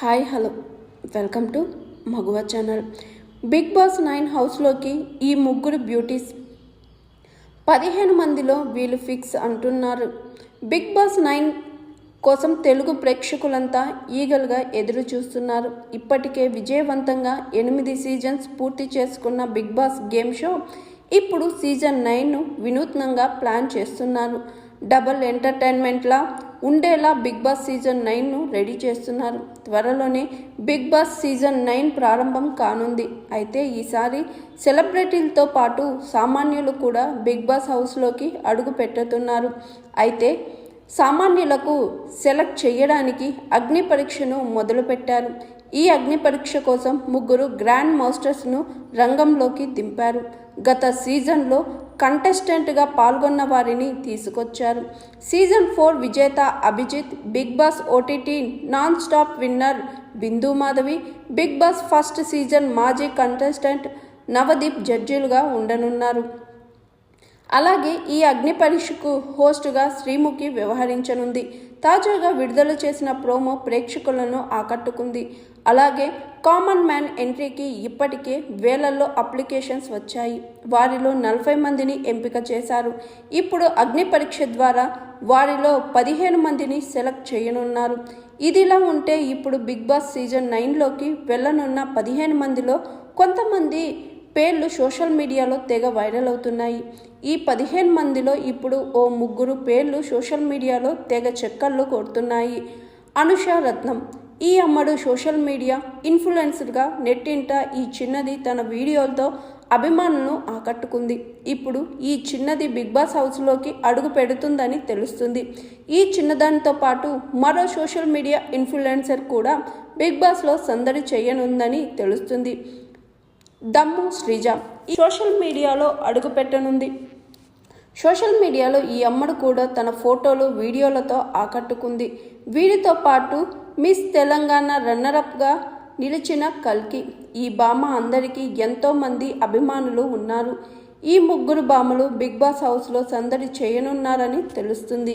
Hi hello. Welcome to Maguva channel. Bigg Boss nine హౌస్లోకి ఈ ముగ్గురు బ్యూటీస్ పదిహేను మందిలో వీళ్ళు ఫిక్స్ అంటున్నారు. బిగ్ బాస్ నైన్ కోసం తెలుగు ప్రేక్షకులంతా ఈగలుగా ఎదురు చూస్తున్నారు. ఇప్పటికే విజయవంతంగా ఎనిమిది సీజన్స్ పూర్తి చేసుకున్న బిగ్ బాస్ గేమ్ షో ఇప్పుడు సీజన్ నైన్ను వినూత్నంగా ప్లాన్ చేస్తున్నారు. డబుల్ ఎంటర్టైన్మెంట్లా ఉండేలా బిగ్ బాస్ సీజన్ నైన్ను రెడీ చేస్తున్నారు. త్వరలోనే బిగ్ బాస్ సీజన్ నైన్ ప్రారంభం కానుంది. అయితే ఈసారి సెలబ్రిటీలతో పాటు సామాన్యులు కూడా బిగ్ బాస్ హౌస్లోకి అడుగు పెట్టుతున్నారు అయితే సామాన్యులకు సెలెక్ట్ చేయడానికి అగ్ని పరీక్షను మొదలుపెట్టారు. ఈ అగ్ని పరీక్ష కోసం ముగ్గురు గ్రాండ్ మాస్టర్స్ను రంగంలోకి దింపారు. గత సీజన్లో కంటెస్టెంట్గా పాల్గొన్న వారిని తీసుకొచ్చారు. సీజన్ ఫోర్ విజేత Abhijeet Bigg Boss OTT non stop winner Bindu Madhavi Bigg Boss first season మాజీ కంటెస్టెంట్ నవదీప్ జడ్జీలుగా ఉండనున్నారు. అలాగే ఈ అగ్ని పరీక్షకు హోస్టుగా శ్రీముఖి వ్యవహరించనుంది. తాజాగా విడుదల చేసిన ప్రోమో ప్రేక్షకులను ఆకట్టుకుంది. అలాగే కామన్ మ్యాన్ ఎంట్రీకి ఇప్పటికే వేలల్లో అప్లికేషన్స్ వచ్చాయి. వారిలో నలభై మందిని ఎంపిక చేశారు. ఇప్పుడు అగ్ని పరీక్ష ద్వారా వారిలో పదిహేను మందిని సెలెక్ట్ చేయనున్నారు. ఇదిలా ఉంటే ఇప్పుడు బిగ్ బాస్ సీజన్ నైన్లోకి వెళ్ళనున్న పదిహేను మందిలో కొంతమంది పేర్లు సోషల్ మీడియాలో తెగ వైరల్ అవుతున్నాయి. ఈ పదిహేను మందిలో ఇప్పుడు ఓ ముగ్గురు పేర్లు సోషల్ మీడియాలో తెగ చెక్కర్లు కొడుతున్నాయి. అనుష రత్నం. ఈ అమ్మడు సోషల్ మీడియా ఇన్ఫ్లుయెన్సర్గా నెట్టింట ఈ చిన్నది తన వీడియోలతో అభిమానులను ఆకట్టుకుంది. ఇప్పుడు ఈ చిన్నది బిగ్ బాస్ హౌస్లోకి అడుగు పెడుతుందని తెలుస్తుంది. ఈ చిన్నదానితో పాటు మరో సోషల్ మీడియా ఇన్ఫ్లుయెన్సర్ కూడా బిగ్ బాస్లో సందడి చేయనుందని తెలుస్తుంది. దమ్ము శ్రీజ ఈ సోషల్ మీడియాలో అడుగుపెట్టనుంది. సోషల్ మీడియాలో ఈ అమ్మడు కూడా తన ఫోటోలు వీడియోలతో ఆకట్టుకుంది. వీరితో పాటు మిస్ తెలంగాణ రన్నరప్గా నిలిచిన కల్కి ఈ భామ అందరికీ ఎంతోమంది అభిమానులు ఉన్నారు. ఈ ముగ్గురు భామలు బిగ్ బాస్ హౌస్లో సందడి చేయనున్నారని తెలుస్తుంది.